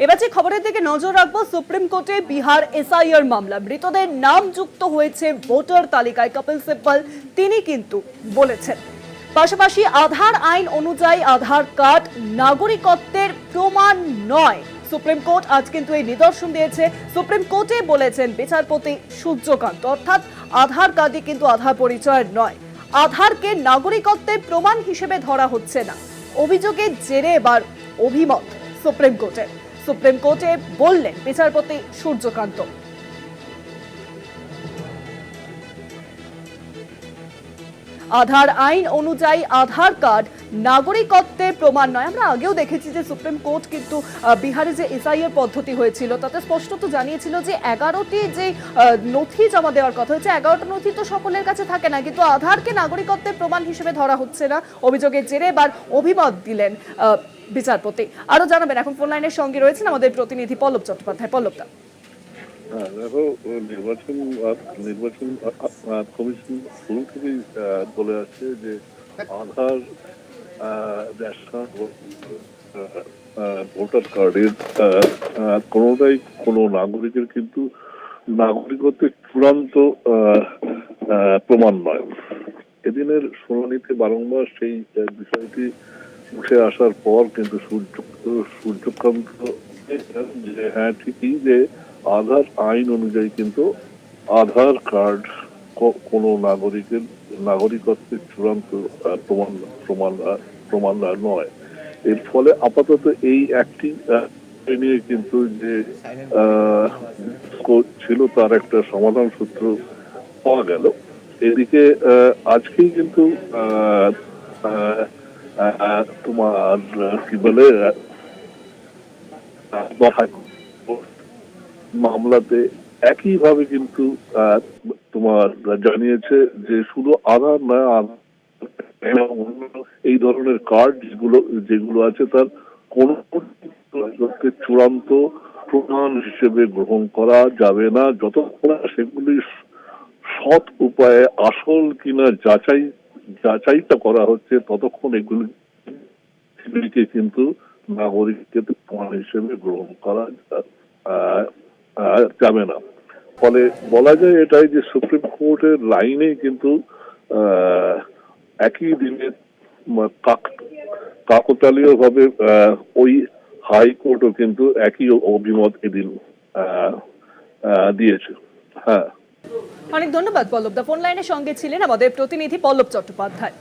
এবার যে খবরের দিকে নজর রাখব, সুপ্রিম কোর্টে বিহার এসআইআর মামলা। মৃতদের নাম যুক্ত হয়েছে ভোটার তালিকায়। কপিল সিব্বল, তিনি কিন্তু বলেছেন। পাশাপাশি আধার আইন অনুযায়ী আধার কার্ড নাগরিকত্বের প্রমাণ নয়। সুপ্রিম কোর্ট আজ কিন্তু এই নিদর্শন দিয়েছে। সুপ্রিম কোর্টে বলেছেন বিচারপতি সূর্যকান্ত। অর্থাৎ আধার কার্ডই কিন্তু আধার পরিচয় নয়। আধারকে নাগরিকত্বের প্রমাণ হিসেবে ধরা হচ্ছে না। অভিযোগের জেরে এবার অভিমত সুপ্রিম কোর্টে সুপ্রিম কোর্টে বললেন বিচারপতি সূর্যকান্ত। আধার আইন অনুযায়ী আধার কার্ড নাগরিকত্বের প্রমাণ নয়। আমরা আগেও দেখেছি যে সুপ্রিম কোর্ট কিন্তু বিহারে যে এসআইএর পদ্ধতি হয়েছিল, তাতে স্পষ্টত জানিয়েছিল যে এগারোটি যে নথি জমা দেওয়ার কথা হচ্ছে এগারোটা নথি তো সকলের কাছে থাকে না, কিন্তু আধারকে নাগরিকত্বের প্রমাণ হিসেবে ধরা হচ্ছে না। অভিযোগের জেরে এবার অভিমত দিলেন বিচারপতি। আরও জানাবেন, এখন ফোন লাইনের সঙ্গে রয়েছেন আমাদের প্রতিনিধি পল্লব চট্টোপাধ্যায়। পল্লবদা। হ্যাঁ দেখো নির্বাচন নির্বাচন কমিশন শুরু থেকেই বলে আসছে যে আধার ভোটার কার্ডের কোনোটাই কোনো নাগরিকের কিন্তু নাগরিকত্বের চূড়ান্ত প্রমাণ নয়। এদিনের শুনানিতে বারংবার সেই বিষয়টি উঠে আসার পর কিন্তু সূর্য সূর্যকান্ত হ্যাঁ ঠিকই যে আধার আইন অনুযায়ী কিন্তু আধার কার্ড কোনো নাগরিকের নাগরিকত্বের চূড়ান্ত প্রমাণ প্রমাণ প্রমাণ নয়। এর ফলে আপাতত এই একটি নিয়ে কিন্তু যে ছিল তার একটা সমাধান সূত্র পাওয়া গেল। এদিকে আজকেই কিন্তু তোমার কি বলে মামলাতে কিন্তু তোমার জানিয়েছে যে শুধু আধার নয় এই ধরনের কার্ড যেগুলো যেগুলো আছে তার কোন চূড়ান্ত প্রমাণ হিসেবে গ্রহণ করা যাবে না। যতক্ষণ সেগুলি সৎ উপায়ে আসল কিনা যাচাই যাচাইটা করা হচ্ছে ততক্ষণ এগুলি এগুলিকে কিন্তু নাগরিককে প্রমাণ হিসেবে গ্রহণ করা যাবে না ফলে বলা যায় এটাই যে সুপ্রিম কোর্টের লাইনে কিন্তু একই দিনে কাক- কাকতালীয় ভাবে ওই হাইকোর্টও কিন্তু একই অভিমত এদিন দিয়েছে হ্যাঁ অনেক ধন্যবাদ পল্লব দা। ফোন লাইনের সঙ্গে ছিলেন আমাদের প্রতিনিধি পল্লব চট্টোপাধ্যায়।